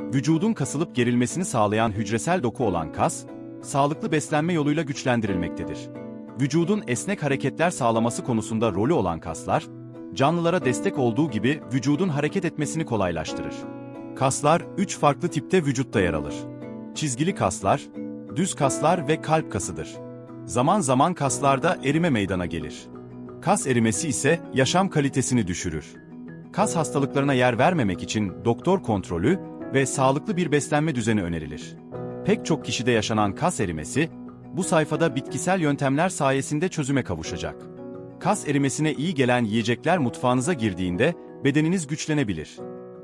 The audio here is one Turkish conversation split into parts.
Vücudun kasılıp gerilmesini sağlayan hücresel doku olan kas, sağlıklı beslenme yoluyla güçlendirilmektedir. Vücudun esnek hareketler sağlaması konusunda rolü olan kaslar, canlılara destek olduğu gibi vücudun hareket etmesini kolaylaştırır. Kaslar üç farklı tipte vücutta yer alır. Çizgili kaslar, düz kaslar ve kalp kasıdır. Zaman zaman kaslarda erime meydana gelir. Kas erimesi ise yaşam kalitesini düşürür. Kas hastalıklarına yer vermemek için doktor kontrolü ve sağlıklı bir beslenme düzeni önerilir. Pek çok kişide yaşanan kas erimesi, bu sayfada bitkisel yöntemler sayesinde çözüme kavuşacak. Kas erimesine iyi gelen yiyecekler mutfağınıza girdiğinde bedeniniz güçlenebilir.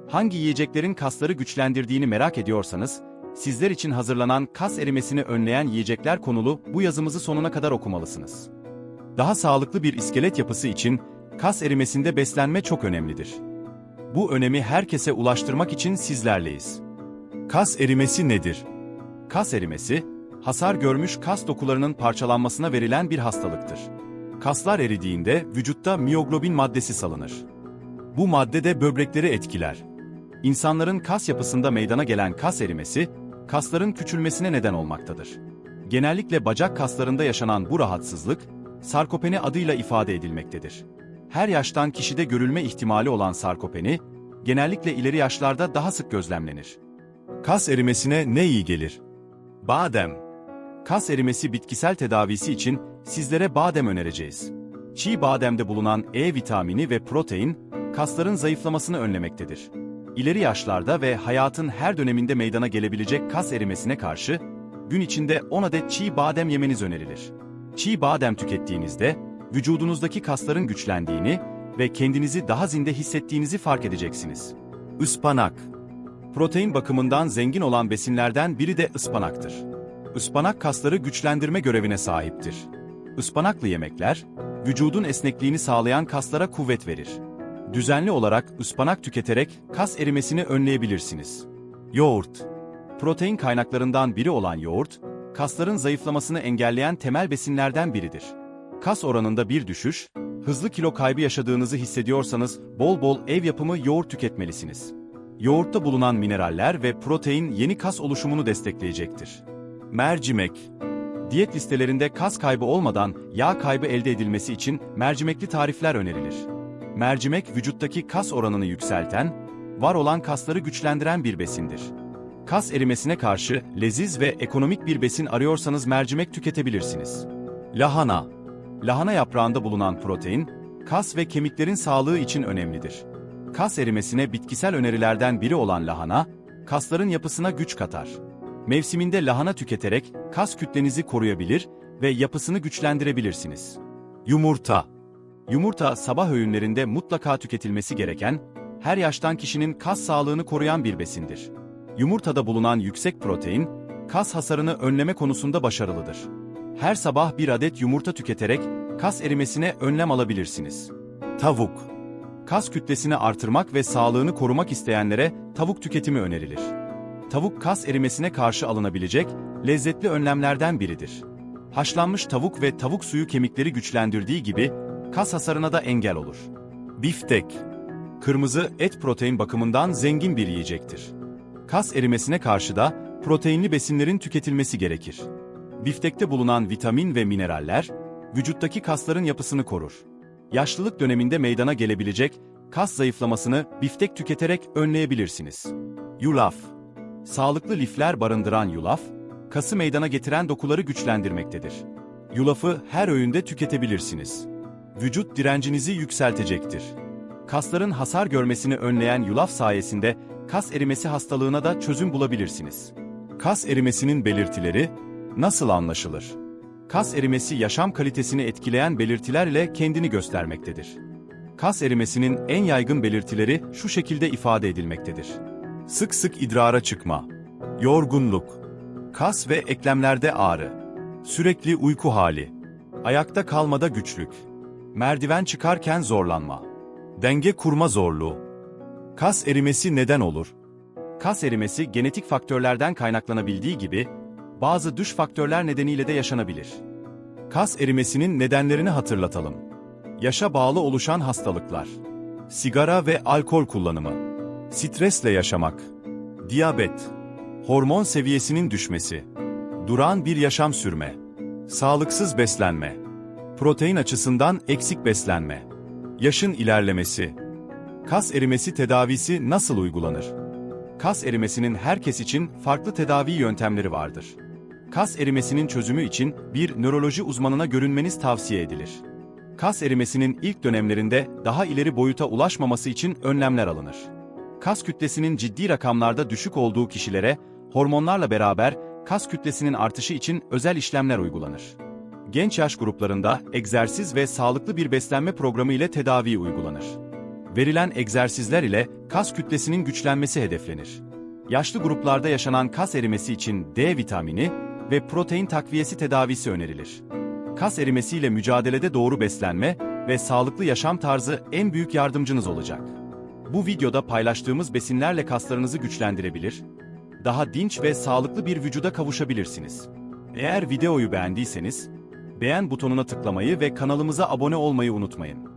Hangi yiyeceklerin kasları güçlendirdiğini merak ediyorsanız, sizler için hazırlanan kas erimesini önleyen yiyecekler konulu bu yazımızı sonuna kadar okumalısınız. Daha sağlıklı bir iskelet yapısı için kas erimesinde beslenme çok önemlidir. Bu önemi herkese ulaştırmak için sizlerleyiz. Kas erimesi nedir? Kas erimesi, hasar görmüş kas dokularının parçalanmasına verilen bir hastalıktır. Kaslar eridiğinde vücutta miyoglobin maddesi salınır. Bu madde de böbrekleri etkiler. İnsanların kas yapısında meydana gelen kas erimesi, kasların küçülmesine neden olmaktadır. Genellikle bacak kaslarında yaşanan bu rahatsızlık, sarkopeni adıyla ifade edilmektedir. Her yaştan kişide görülme ihtimali olan sarkopeni, genellikle ileri yaşlarda daha sık gözlemlenir. Kas erimesine ne iyi gelir? Badem. Kas erimesi bitkisel tedavisi için sizlere badem önereceğiz. Çiğ bademde bulunan E vitamini ve protein, kasların zayıflamasını önlemektedir. İleri yaşlarda ve hayatın her döneminde meydana gelebilecek kas erimesine karşı, gün içinde 10 adet çiğ badem yemeniz önerilir. Çiğ badem tükettiğinizde, vücudunuzdaki kasların güçlendiğini ve kendinizi daha zinde hissettiğinizi fark edeceksiniz. Ispanak Protein bakımından zengin olan besinlerden biri de ıspanaktır. Ispanak kasları güçlendirme görevine sahiptir. Ispanaklı yemekler, vücudun esnekliğini sağlayan kaslara kuvvet verir. Düzenli olarak ıspanak tüketerek kas erimesini önleyebilirsiniz. Yoğurt Protein kaynaklarından biri olan yoğurt, kasların zayıflamasını engelleyen temel besinlerden biridir. Kas oranında bir düşüş, hızlı kilo kaybı yaşadığınızı hissediyorsanız bol bol ev yapımı yoğurt tüketmelisiniz. Yoğurtta bulunan mineraller ve protein yeni kas oluşumunu destekleyecektir. Mercimek Diyet listelerinde kas kaybı olmadan yağ kaybı elde edilmesi için mercimekli tarifler önerilir. Mercimek vücuttaki kas oranını yükselten, var olan kasları güçlendiren bir besindir. Kas erimesine karşı leziz ve ekonomik bir besin arıyorsanız mercimek tüketebilirsiniz. Lahana Lahana yaprağında bulunan protein, kas ve kemiklerin sağlığı için önemlidir. Kas erimesine bitkisel önerilerden biri olan lahana, kasların yapısına güç katar. Mevsiminde lahana tüketerek kas kütlenizi koruyabilir ve yapısını güçlendirebilirsiniz. Yumurta Yumurta sabah öğünlerinde mutlaka tüketilmesi gereken, her yaştan kişinin kas sağlığını koruyan bir besindir. Yumurtada bulunan yüksek protein, kas hasarını önleme konusunda başarılıdır. Her sabah bir adet yumurta tüketerek kas erimesine önlem alabilirsiniz. Tavuk Kas kütlesini artırmak ve sağlığını korumak isteyenlere tavuk tüketimi önerilir. Tavuk kas erimesine karşı alınabilecek lezzetli önlemlerden biridir. Haşlanmış tavuk ve tavuk suyu kemikleri güçlendirdiği gibi kas hasarına da engel olur. Biftek Kırmızı et protein bakımından zengin bir yiyecektir. Kas erimesine karşı da proteinli besinlerin tüketilmesi gerekir. Biftekte bulunan vitamin ve mineraller, vücuttaki kasların yapısını korur. Yaşlılık döneminde meydana gelebilecek kas zayıflamasını biftek tüketerek önleyebilirsiniz. Yulaf Sağlıklı lifler barındıran yulaf, kası meydana getiren dokuları güçlendirmektedir. Yulafı her öğünde tüketebilirsiniz. Vücut direncinizi yükseltecektir. Kasların hasar görmesini önleyen yulaf sayesinde kas erimesi hastalığına da çözüm bulabilirsiniz. Kas erimesinin belirtileri nasıl anlaşılır? Kas erimesi yaşam kalitesini etkileyen belirtiler ile kendini göstermektedir. Kas erimesinin en yaygın belirtileri şu şekilde ifade edilmektedir. Sık sık idrara çıkma, yorgunluk, kas ve eklemlerde ağrı, sürekli uyku hali, ayakta kalmada güçlük, merdiven çıkarken zorlanma, denge kurma zorluğu. Kas erimesi neden olur? Kas erimesi genetik faktörlerden kaynaklanabildiği gibi, bazı dış faktörler nedeniyle de yaşanabilir. Kas erimesinin nedenlerini hatırlatalım. Yaşa bağlı oluşan hastalıklar, sigara ve alkol kullanımı, stresle yaşamak, Diyabet, hormon seviyesinin düşmesi, durağan bir yaşam sürme, sağlıksız beslenme, protein açısından eksik beslenme, yaşın ilerlemesi, kas erimesi tedavisi nasıl uygulanır? Kas erimesinin herkes için farklı tedavi yöntemleri vardır. Kas erimesinin çözümü için bir nöroloji uzmanına görünmeniz tavsiye edilir. Kas erimesinin ilk dönemlerinde daha ileri boyuta ulaşmaması için önlemler alınır. Kas kütlesinin ciddi rakamlarda düşük olduğu kişilere hormonlarla beraber kas kütlesinin artışı için özel işlemler uygulanır. Genç yaş gruplarında egzersiz ve sağlıklı bir beslenme programı ile tedavi uygulanır. Verilen egzersizler ile kas kütlesinin güçlenmesi hedeflenir. Yaşlı gruplarda yaşanan kas erimesi için D vitamini ve protein takviyesi tedavisi önerilir. Kas erimesiyle mücadelede doğru beslenme ve sağlıklı yaşam tarzı en büyük yardımcınız olacak. Bu videoda paylaştığımız besinlerle kaslarınızı güçlendirebilir, daha dinç ve sağlıklı bir vücuda kavuşabilirsiniz. Eğer videoyu beğendiyseniz, beğen butonuna tıklamayı ve kanalımıza abone olmayı unutmayın.